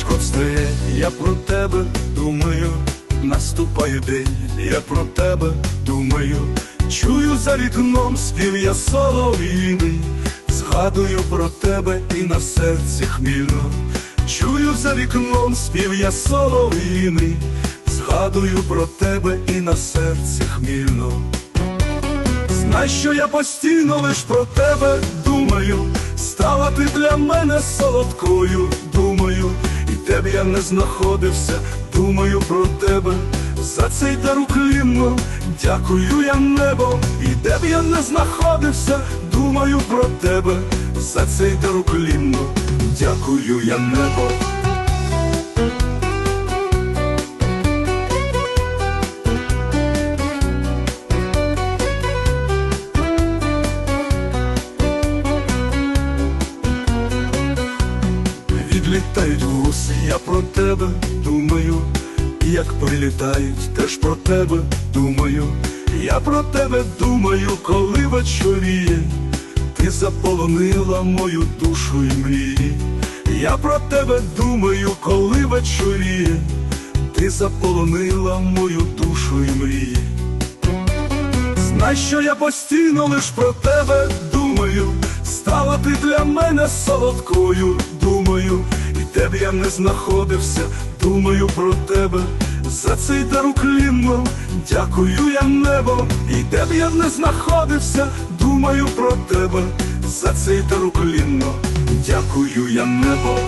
сонечко встає, я про тебе думаю, наступає день, я про тебе думаю, чую за вікном спів я солов'їний, згадую про тебе і на серці хмільно, чую за вікном спів я солов'їний, згадую про тебе і на серці хмільно. Знай, що я постійно лиш про тебе думаю, стала ти для мене солодкою, думаю, і тебе я не знаходився, думаю про тебе. За цей дар уклінно, дякую я небо, і де б я не знаходився, думаю про тебе, за цей дар уклінно, дякую я небо. Відлітають гуси, я про тебе думаю, як прилітають, теж про тебе думаю, я про тебе думаю, коли вечоріє, ти заполонила мою душу і мрії. Я про тебе думаю, коли вечоріє, ти заполонила мою душу і мрії. Знай, що я постійно лиш про тебе думаю, стала ти для мене солодкою, думаю, і б я не знаходився, думаю про тебе. За цей дар уклінно, дякую я небо, і де б я не знаходився, думаю про тебе, за цей дар уклінно, дякую я небо.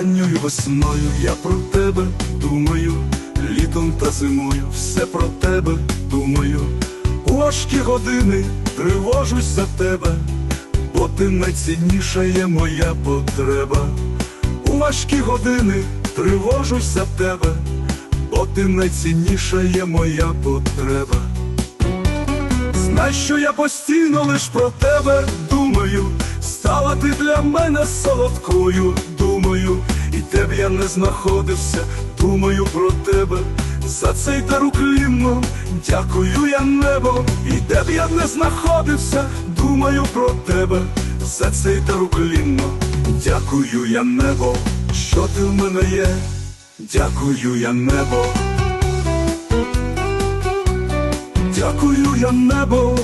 Ранньою весною я про тебе думаю, літом та зимою все про тебе думаю. У важкі години тривожусь за тебе, бо ти найцінніша є моя потреба. У важкі години тривожусь за тебе, бо ти найцінніша є моя потреба. Знай, що я постійно лиш про тебе думаю, стала ти для мене солодкою, думаю, і тебе я не знаходився, думаю про тебе. За цей дар уклінно, дякую я небо, і де б я не знаходився, думаю про тебе, за цей дар уклінно, дякую я небо, що ти в мене є, дякую я небо. Дякую я небо.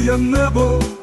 Я небо.